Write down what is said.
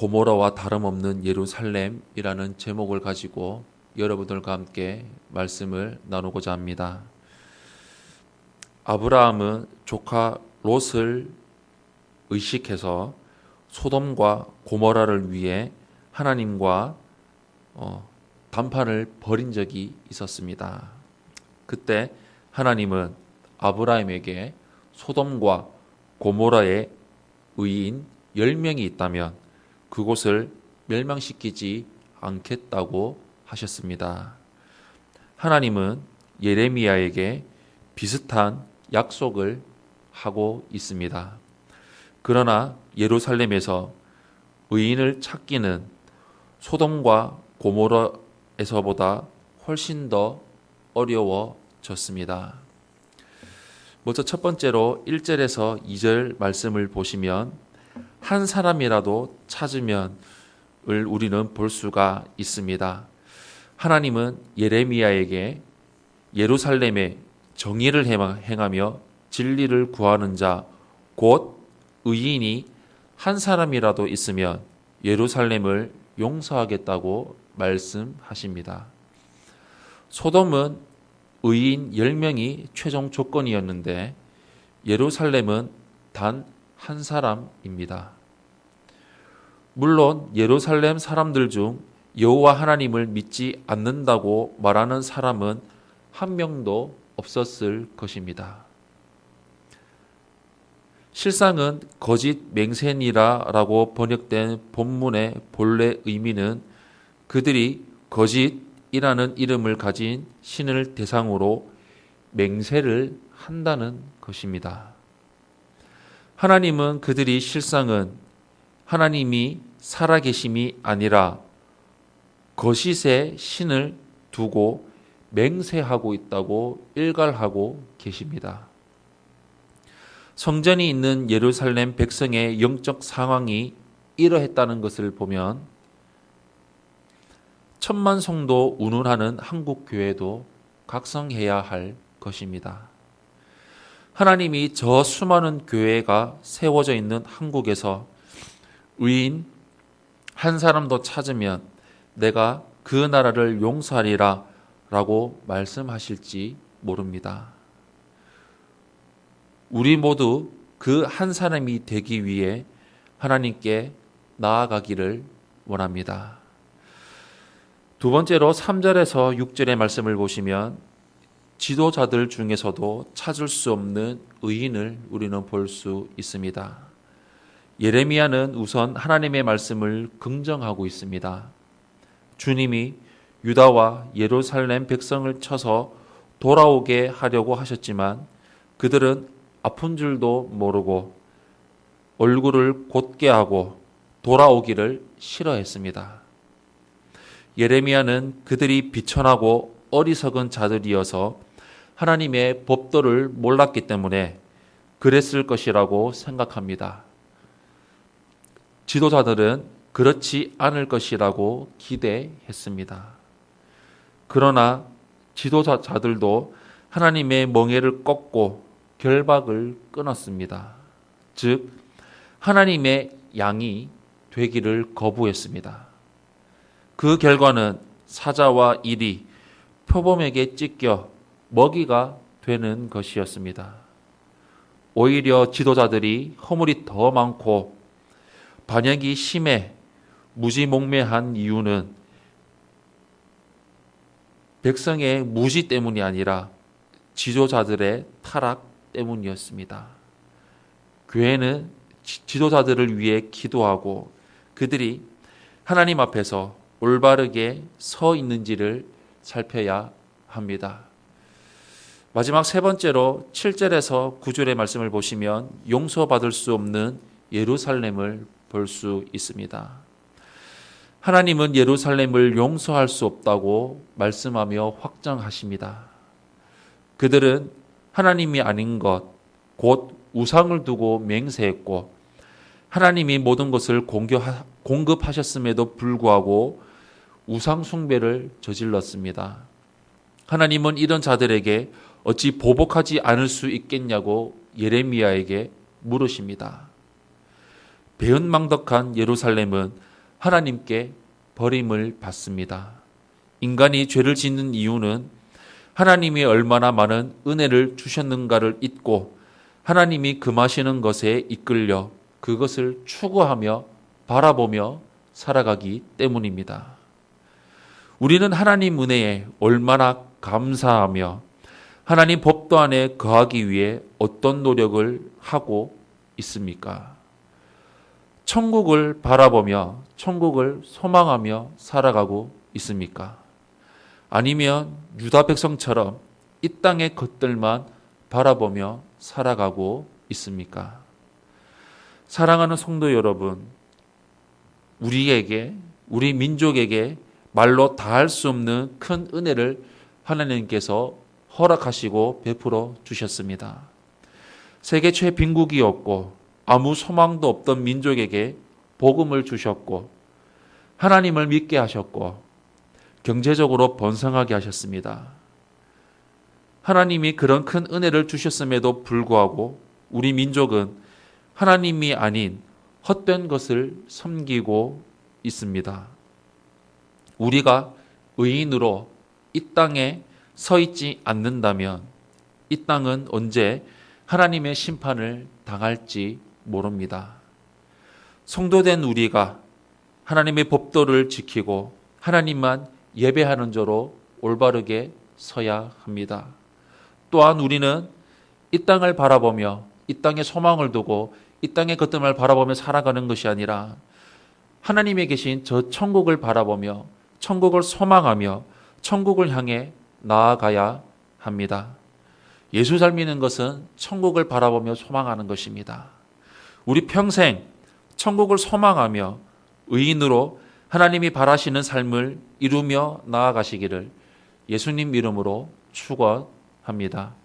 고모라와 다름없는 예루살렘이라는 제목을 가지고 여러분들과 함께 말씀을 나누고자 합니다. 아브라함은 조카 롯을 의식해서 소돔과 고모라를 위해 하나님과 어, 담판을 벌인 적이 있었습니다. 그때 하나님은 아브라함에게 소돔과 고모라의 의인 10명이 있다면 그곳을 멸망시키지 않겠다고 하셨습니다. 하나님은 예레미야에게 비슷한 약속을 하고 있습니다. 그러나 예루살렘에서 의인을 찾기는 소돔과 고모라에서보다 훨씬 더 어려워졌습니다. 먼저 첫 번째로 1절에서 2절 말씀을 보시면 한 사람이라도 찾으면 을 우리는 볼 수가 있습니다. 하나님은 예레미야에게 예루살렘에 정의를 행하며 진리를 구하는 자, 곧 의인이 한 사람이라도 있으면 예루살렘을 용서하겠다고 말씀하십니다. 소돔은 의인 10명이 최종 조건이었는데 예루살렘은 단 한 사람입니다. 물론 예루살렘 사람들 중 여호와 하나님을 믿지 않는다고 말하는 사람은 한 명도 없었을 것입니다. 실상은 거짓 맹세니라라고 번역된 본문의 본래 의미는 그들이 거짓이라는 이름을 가진 신을 대상으로 맹세를 한다는 것입니다. 하나님은 그들이 실상은 하나님이 살아계심이 아니라 거짓의 신을 두고 맹세하고 있다고 일갈하고 계십니다. 성전이 있는 예루살렘 백성의 영적 상황이 이러했다는 것을 보면 천만 성도 운운하는 한국 교회도 각성해야 할 것입니다. 하나님이 저 수많은 교회가 세워져 있는 한국에서 의인 한 사람도 찾으면 내가 그 나라를 용서하리라 라고 말씀하실지 모릅니다. 우리 모두 그 한 사람이 되기 위해 하나님께 나아가기를 원합니다. 두 번째로 3절에서 6절의 말씀을 보시면 지도자들 중에서도 찾을 수 없는 의인을 우리는 볼 수 있습니다. 예레미야는 우선 하나님의 말씀을 긍정하고 있습니다. 주님이 유다와 예루살렘 백성을 쳐서 돌아오게 하려고 하셨지만 그들은 아픈 줄도 모르고 얼굴을 곧게 하고 돌아오기를 싫어했습니다. 예레미야는 그들이 비천하고 어리석은 자들이어서 하나님의 법도를 몰랐기 때문에 그랬을 것이라고 생각합니다. 지도자들은 그렇지 않을 것이라고 기대했습니다. 그러나 지도자들도 하나님의 멍에를 꺾고 결박을 끊었습니다. 즉, 하나님의 양이 되기를 거부했습니다. 그 결과는 사자와 일이 표범에게 찢겨 먹이가 되는 것이었습니다. 오히려 지도자들이 허물이 더 많고 반역이 심해 무지몽매한 이유는 백성의 무지 때문이 아니라 지도자들의 타락 때문이었습니다. 교회는 지도자들을 위해 기도하고 그들이 하나님 앞에서 올바르게 서 있는지를 살펴야 합니다. 마지막 세 번째로 7절에서 9절의 말씀을 보시면 용서받을 수 없는 예루살렘을 볼 수 있습니다. 하나님은 예루살렘을 용서할 수 없다고 말씀하며 확정하십니다. 그들은 하나님이 아닌 것, 곧 우상을 두고 맹세했고, 하나님이 모든 것을 공급하셨음에도 불구하고 우상숭배를 저질렀습니다. 하나님은 이런 자들에게 어찌 보복하지 않을 수 있겠냐고 예레미야에게 물으십니다. 배은망덕한 예루살렘은 하나님께 버림을 받습니다. 인간이 죄를 짓는 이유는 하나님이 얼마나 많은 은혜를 주셨는가를 잊고 하나님이 금하시는 것에 이끌려 그것을 추구하며 바라보며 살아가기 때문입니다. 우리는 하나님 은혜에 얼마나 감사하며 하나님 법도 안에 거하기 위해 어떤 노력을 하고 있습니까? 천국을 바라보며 천국을 소망하며 살아가고 있습니까? 아니면 유다 백성처럼 이 땅의 것들만 바라보며 살아가고 있습니까? 사랑하는 성도 여러분, 우리에게, 우리 민족에게 말로 다할 수 없는 큰 은혜를 하나님께서 허락하시고 베풀어 주셨습니다. 세계 최빈국이었고 아무 소망도 없던 민족에게 복음을 주셨고 하나님을 믿게 하셨고 경제적으로 번성하게 하셨습니다. 하나님이 그런 큰 은혜를 주셨음에도 불구하고 우리 민족은 하나님이 아닌 헛된 것을 섬기고 있습니다. 우리가 의인으로 이 땅에 서 있지 않는다면 이 땅은 언제 하나님의 심판을 당할지 모릅니다. 성도된 우리가 하나님의 법도를 지키고 하나님만 예배하는 자로 올바르게 서야 합니다. 또한 우리는 이 땅을 바라보며 이 땅에 소망을 두고 이 땅의 것들을 바라보며 살아가는 것이 아니라 하나님에 계신 저 천국을 바라보며 천국을 소망하며 천국을 향해 나아가야 합니다. 예수 잘 믿는 것은 천국을 바라보며 소망하는 것입니다. 우리 평생 천국을 소망하며 의인으로 하나님이 바라시는 삶을 이루며 나아가시기를 예수님 이름으로 축원합니다.